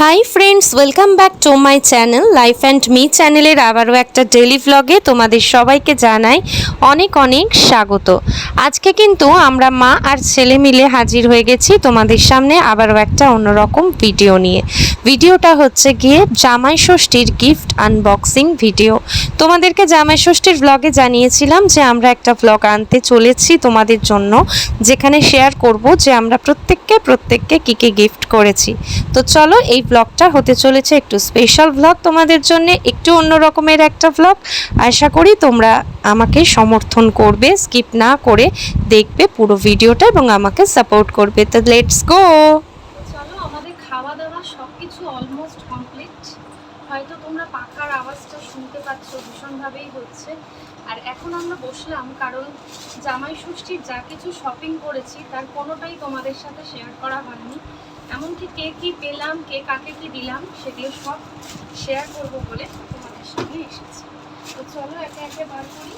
Hi friends welcome back to my channel life and me চ্যানেলের আবারও একটা daily ভ্লগে তোমাদের সবাইকে জানাই অনেক অনেক স্বাগত। আজকে কিন্তু আমরা মা আর ছেলে মিলে হাজির হয়ে গেছি তোমাদের সামনে আবারও একটা অন্যরকম ভিডিও নিয়ে। ভিডিওটা হচ্ছে গিয়ে জামাই ষষ্ঠীর গিফট আনবক্সিং ভিডিও তোমাদেরকে জামাই ষষ্ঠীর ভ্লগে জানিয়েছিলাম যে আমরা একটা ভ্লগ আনতে চলেছি তোমাদের জন্য, যেখানে শেয়ার করব যে আমরা প্রত্যেককে প্রত্যেককে কী কী গিফট করেছি। তো চলো এই ব্লগটা হতে চলেছে একটু স্পেশাল ব্লগ তোমাদের জন্য, একটু অন্য রকমের একটা ব্লগ আশা করি তোমরা আমাকে সমর্থন করবে স্কিপ না করে দেখবে পুরো ভিডিওটা এবং আমাকে সাপোর্ট করবে। তো লেটস গো চলো, আমাদের খাওয়া দাওয়া সব অলমোস্ট কমপ্লিট হয়তো তোমরা পাকার আওয়াজটা শুনতে পাচ্ছ, ভীষণভাবেই হচ্ছে। আর এখন আমরা বসলাম, কারণ জামাই ষষ্ঠীর যা কিছু শপিং করেছি, তার কোনোটাই তোমাদের সাথে শেয়ার করা হয়নি। এমনকি কে কি পেলাম, কে কাকে কি দিলাম সেগুলো সব শেয়ার করব বলে তোমাদের সামনে এসেছি। তো চলো একে একে বার করি।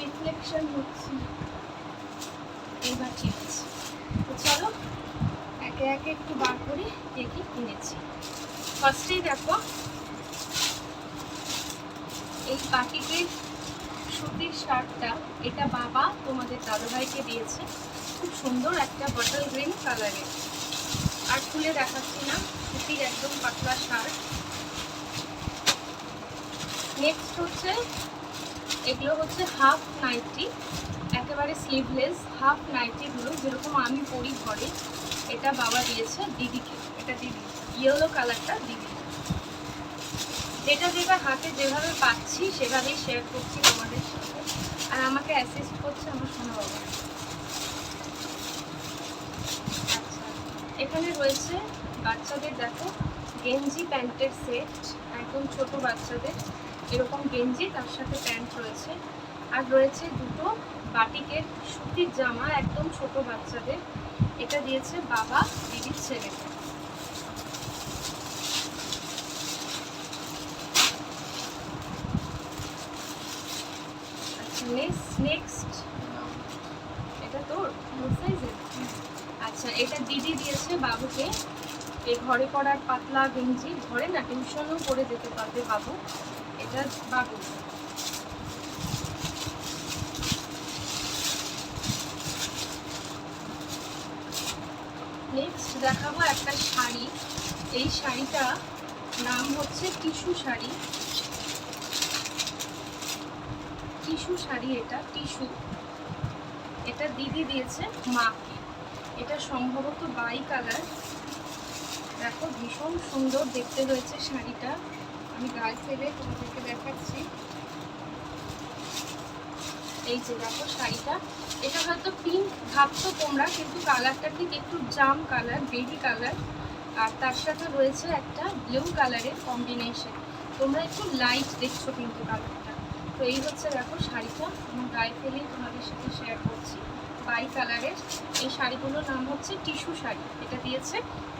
রিফ্লেকশন হচ্ছে এইবার ঠিক আছে তো চলো একে একে একটু বার করি কে কি কিনেছি ফার্স্টেই দেখো, এই বাটিকের সুতির শার্টটা, এটা বাবা তোমাদের দাদাভাইকে দিয়েছে। খুব সুন্দর একটা বটল গ্রিন কালারের আর খুলে দেখাচ্ছি না সুতির একদম পাতলা শার্ট নেক্সট হচ্ছে, এগুলো হচ্ছে হাফ নাইটি একেবারে স্লিভলেস হাফ নাইটিগুলো যেরকম আমি পরি ঘরে, এটা বাবা দিয়েছে দিদিকে, এটা দিদি ইয়েলো কালারটা দিদি। যেটা যেটা হাতে যেভাবে পাচ্ছি, সেভাবেই শেয়ার করছি তোমাদের সাথে। আর আমাকে অ্যাসিস্ট করছে আমার সোনা বাবা আচ্ছা এখানে রয়েছে বাচ্চাদের, দেখো, গেঞ্জি প্যান্টের সেট, একদম ছোট বাচ্চাদের। এরকম গেঞ্জি, তার সাথে প্যান্ট রয়েছে। আর রয়েছে দুটো বাটিকের সুতির জামা, একদম ছোট বাচ্চাদের। এটা দিয়েছে বাবা, দিদির ছেলে। আচ্ছা নেক্সট নেক্সট এটা তোর তোর সাইজের আচ্ছা এটা দিদি দিয়েছে বাবুকে। এই ঘরে পড়ার পাতলা গেঞ্জি, ঘরে না টিউশনও করে যেতে পারবে বাবু। এটা বাবু। নেক্সট দেখাবো একটা শাড়ি। এই শাড়িটা নাম হচ্ছে টিস্যু শাড়ি। টিস্যু শাড়ি এটা, টিস্যু। এটা দিদি দিয়েছে মাকে এটা সম্ভবত বাই কালার। দেখো, ভীষণ সুন্দর দেখতে হয়েছে শাড়িটা। আমি গায়ে ফেলে তোমাদেরকে দেখাচ্ছি। এই যে দেখো শাড়িটা। এটা হয়তো পিঙ্ক ভাবছ তোমরা, কিন্তু কালারটা ঠিক একটু জাম কালার বেবি কালার। আর তার সাথে রয়েছে একটা ব্লু কালারের কম্বিনেশন তোমরা একটু লাইট দেখছ কিন্তু কালারটা তো এই হচ্ছে দেখো শাড়িটা। আমি গায়ে ফেলেই তোমাদের সাথে শেয়ার করছি। বাই কালারের এই শাড়িগুলোর নাম হচ্ছে টিস্যু শাড়ি। এটা দিয়েছে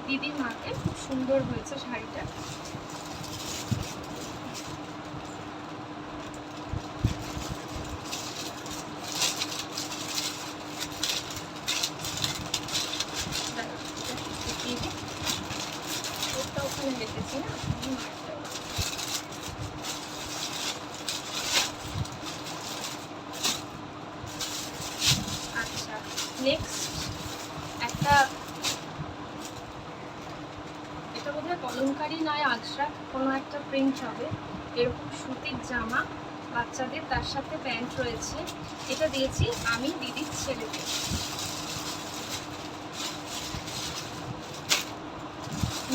দিদির মাকে। খুব সুন্দর হয়েছে শাড়িটা দাঁড়াও, এটা দেখিয়ে দিই। ওরটা ওখানে রেখেছি না আমি মায়েরটা আচ্ছা নেক্সট একটা এটা বোধহয় কলমকারি নয় আজরা কোনো একটা প্রিন্ট হবে। এরকম সুতির জামা, বাচ্চাদের, তার সাথে প্যান্ট রয়েছে। এটা দিয়েছি আমি দিদির ছেলেকে।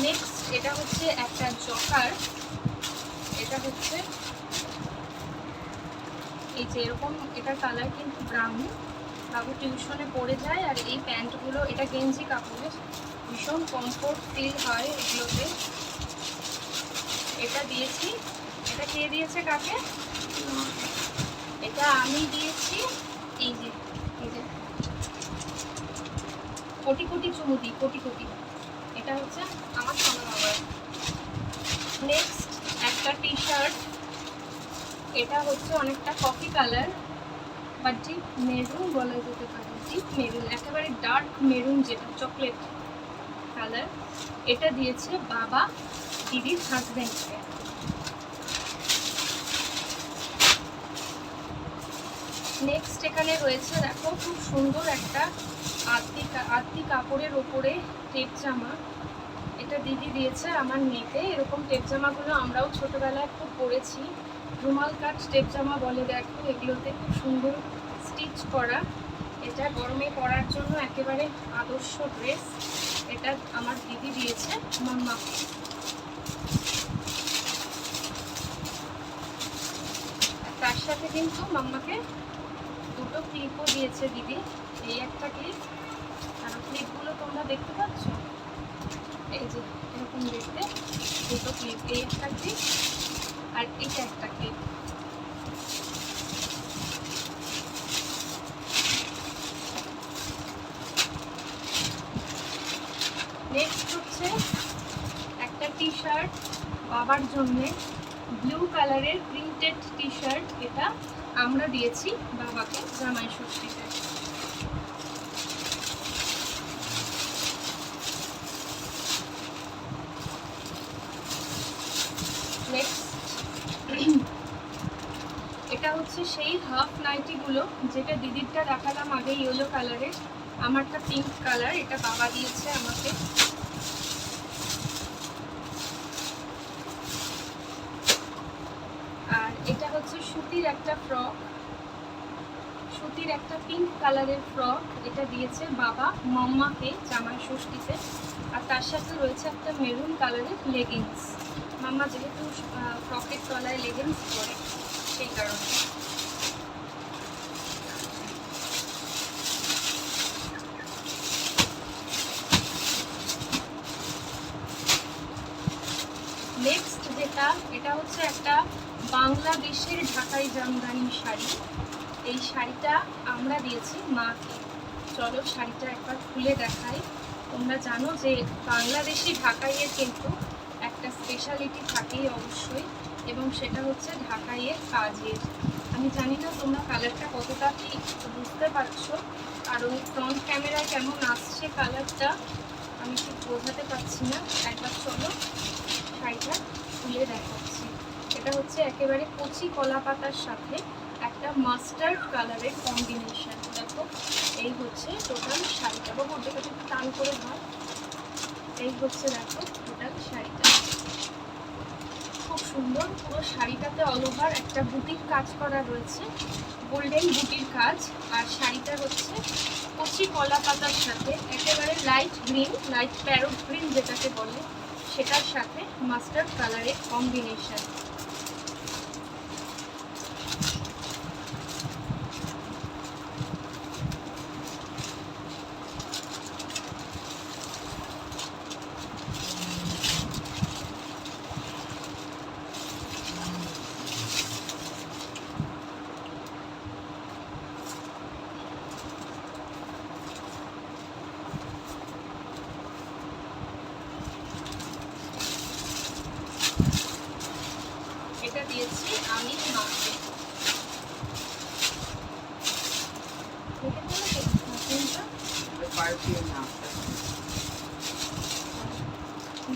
নেক্সট এটা হচ্ছে একটা জকার এটা হচ্ছে, এই যে এরকম, এটার কালার কিন্তু ব্রাউন বাবু টিউশনে পড়ে যায় আর এই প্যান্টগুলো, এটা গেঞ্জি কাপড়ের, ভীষণ কমফোর্ট ফিল হয় এগুলোতে। এটা দিয়েছি। এটা কে দিয়েছে কাকে? এটা আমি দিয়েছি। এই যে এই যে। কোটি কোটি চুমুদি কোটি কোটি। এটা হচ্ছে আমার সোনা বাবার। নেক্সট একটা টি শার্ট এটা হচ্ছে অনেকটা কফি কালার বা ডিপ মেরুন বলা যেতে পারে। ডিপ মেরুন, একেবারে ডার্ক মেরুন যেটা, চকলেট কালার। এটা দিয়েছে বাবা দিদির হাজব্যান্ডকে নেক্সট এখানে রয়েছে, দেখো, খুব সুন্দর একটা আত্মি আত্মি কাপড়ের ওপরে টেপ জামা। এটা দিদি দিয়েছে আমার মেয়েকে। এরকম টেপ জামাগুলো আমরাও ছোটবেলায় খুব পরেছি। রুমাল কাট, স্টেপ জামা, বলে দেখো এগুলোতে খুব সুন্দর স্টিচ করা। এটা গরমে পরার জন্য একেবারে আদর্শ ড্রেস। এটা আমার দিদি দিয়েছে মাম্মাকে আর তার সাথে কিন্তু মাম্মাকে দুটো ক্লিপও দিয়েছে দিদি। এই একটা ক্লিপ আর ক্লিপগুলো তোমরা দেখতে পাচ্ছ? এই যে, এরকম দেখতে, দুটো ক্লিপ এই একটা ক্লিপ আর এটা একটা ক্লিপ নেক্সট হচ্ছে একটা টি শার্ট বাবার জন্যে ব্লু কালারের প্রিন্টেড টি শার্ট এটা আমরা দিয়েছি বাবাকে জামাই ষষ্ঠীতে নেক্সট এটা হচ্ছে সেই হাফ নাইটিগুলো যেটা দিদিরটা দেখালাম আগে ইয়েলো কালারের আমারটা পিঙ্ক কালার এটা বাবা দিয়েছে আমাকে। আর এটা হচ্ছে সুতির একটা ফ্রক সুতির একটা পিঙ্ক কালারের ফ্রক এটা দিয়েছে বাবা মাম্মাকে জামাই ষষ্ঠীতে। আর তার সাথে রয়েছে একটা মেরুন কালারের লেগিংস মাম্মা যেহেতু ফ্রকের তলায় লেগিংস পরে, সেই কারণে নেক্সট যেটা এটা হচ্ছে একটা বাংলাদেশের ঢাকাই জামদানি শাড়ি। এই শাড়িটা আমরা দিয়েছি মাকে। চলো শাড়িটা একবার খুলে দেখাই। তোমরা জানো যে বাংলাদেশি ঢাকাইয়ের কিন্তু একটা স্পেশালিটি থাকেই অবশ্যই, এবং সেটা হচ্ছে ঢাকাইয়ের কাজের। আমি জানি না তোমরা কালারটা কতটা কি বুঝতে পারছ? কারণ ফ্রন্ট ক্যামেরায় কেমন আসছে কালারটা আমি ঠিক বোঝাতে পারছি না। একবার চলো শাড়িটা খুলে দেখাচ্ছি। এটা হচ্ছে একেবারে কচি কলা পাতার সাথে একটা মাস্টার্ড কালারের কম্বিনেশন দেখো, এই হচ্ছে টোটাল শাড়িটা। বা মধ্যে একটু টান করে হয়। এই হচ্ছে দেখো টোটাল শাড়িটা। খুব সুন্দর পুরো শাড়িটাতে অল ওভার একটা বুটির কাজ করা রয়েছে গোল্ডেন বুটির কাজ। আর শাড়িটা হচ্ছে কচি কলা পাতার সাথে একেবারে light green light parrot green যেটাকে বলে, সেটার সাথে মাস্টার্ড কালারের কম্বিনেশন এটা দিয়েছি আমি মাকে দেখে ফেলেছো নাচনটা?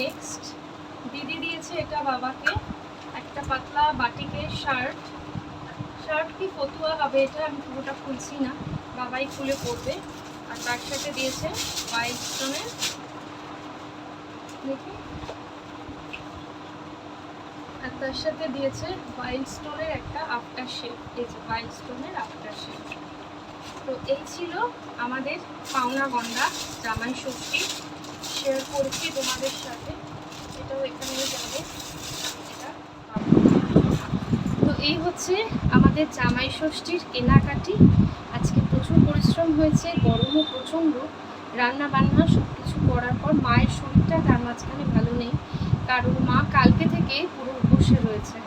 নেক্সট দিদি দিয়েছে এটা বাবাকে, একটা পাতলা বাটিকের শার্ট। শার্ট কি ফতুয়া হবে এটা আমি পুরোটা খুলছি না, বাবাই খুলে পড়বে আর তার সাথে দিয়েছে হোয়াইট স্টোনের দেখি। আর তার সাথে দিয়েছে হোয়াইট স্টোনের একটা আফটার শেপ এই যে হোয়াইট স্টোনের আফটার শেপ তো এই ছিল আমাদের পাওনা গন্ডা জামাই ষষ্ঠী। শেয়ার করছি তোমাদের সাথে। এটাও এখানে যাবে। তো এই হচ্ছে আমাদের জামাই ষষ্ঠীর কেনাকাটি। আজকে প্রচুর পরিশ্রম হয়েছে, গরমও প্রচণ্ড। রান্না বান্না সব কিছু করার পর মায়ের শরীরটা তার মাঝখানে ভালো নেই। কারণ মা কালকে থেকে পুরো উপসে রয়েছে।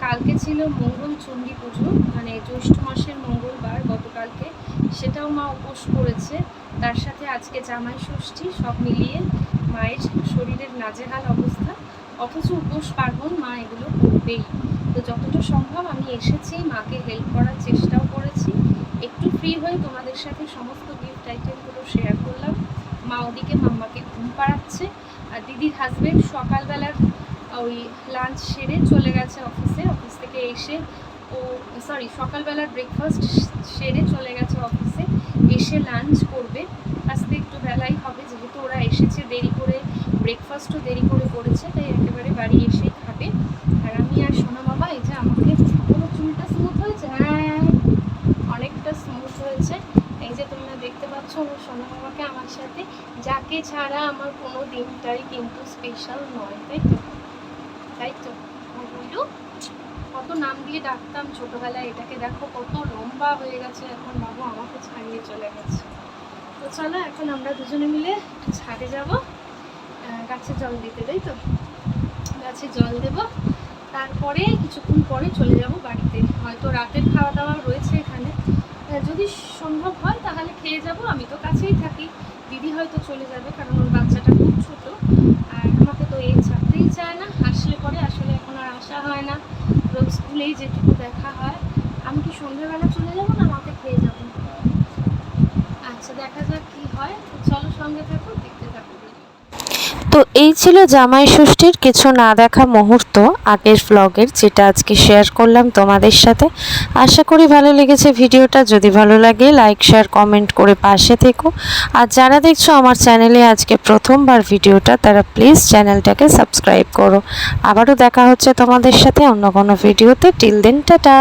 কালকে ছিল মঙ্গল চণ্ডী পুজো মানে জ্যৈষ্ঠ মাসের মঙ্গলবার গতকালকে। সেটাও মা উপোস করেছে। তার সাথে আজকে জামাই ষষ্ঠী সব মিলিয়ে মায়ের শরীরের নাজেহাল অবস্থা। অথচ উপোস পার্বণ মা এগুলো করবেই। তো যতটা সম্ভব আমি এসেছি, মাকে হেল্প করার চেষ্টাও করেছি। একটু ফ্রি হয়ে তোমাদের সাথে সমস্ত গিফট আইটেমগুলো শেয়ার করলাম। মা ওদিকে মাম্মাকে ঘুম পাড়াচ্ছে। আর দিদির হাজবেন্ড সকালবেলার ওই লাঞ্চ সেরে চলে গেছে অফিসে অফিস থেকে এসে ও সরি সকালবেলার ব্রেকফাস্ট সেরে চলে গেছে অফিসে এসে লাঞ্চ করবে। আসতে একটু বেলাই হবে, যেহেতু ওরা এসেছে দেরি করে ব্রেকফাস্টও দেরি করে করেছে, তাই একেবারে বাড়ি এসেই খাবে। আর আমি আর সোনা বাবা, এই যে আমাকে কোনো চুলটা স্মুথ হয়েছে? হ্যাঁ অনেকটা স্মুথ হয়েছে। এই যে তোমরা দেখতে পাচ্ছ, আমার সোনা বাবাকে আমার সাথে, যাকে ছাড়া আমার কোনো দিনটাই কিন্তু স্পেশাল নয়, তাই তো তাই তো বলু কত নাম দিয়ে ডাকতাম ছোটবেলায়। এটাকে দেখো কত লম্বা হয়ে গেছে। এখন বাবু আমাকে ছাড়িয়ে চলে গেছে। তো চলো, এখন আমরা দুজনে মিলে ছাদে যাব। গাছে জল দিতে, তাই তো? গাছে জল দেব। তারপরে কিছুক্ষণ পরে চলে যাব বাড়িতে। হয়তো রাতের খাওয়া দাওয়া রয়েছে এখানে। যদি সম্ভব হয় তাহলে খেয়ে যাব। আমি তো কাছেই থাকি। দিদি হয়তো চলে যাবে, কারণ ওর বাচ্চাটা খুব ছোট। আর আমাকে তো এই ছাড়তেই চায় না। আসলে পরে আসলে এখন আর আসা হয় না। রোজ স্কুলেই যেটুকু দেখা হয়, আমি কি সন্ধ্যেবেলা চলে যাব না আমাকে খেয়ে যাব আচ্ছা দেখা যাক কি হয় চলো সঙ্গে থাকো। তো এই ছিল জামাই ষষ্ঠীর কিছু না দেখা মুহূর্ত আগের ভ্লগের যেটা আজকে শেয়ার করলাম তোমাদের সাথে। আশা করি ভালো লেগেছে ভিডিওটা। যদি ভালো লাগে লাইক শেয়ার কমেন্ট করে পাশে থেকো। আর যারা দেখছ আমার চ্যানেলে আজকে প্রথমবার ভিডিওটা, তারা প্লিজ চ্যানেলটাকে সাবস্ক্রাইব করো। আবারও দেখা হচ্ছে তোমাদের সাথে অন্য কোনো ভিডিওতে। Till then tata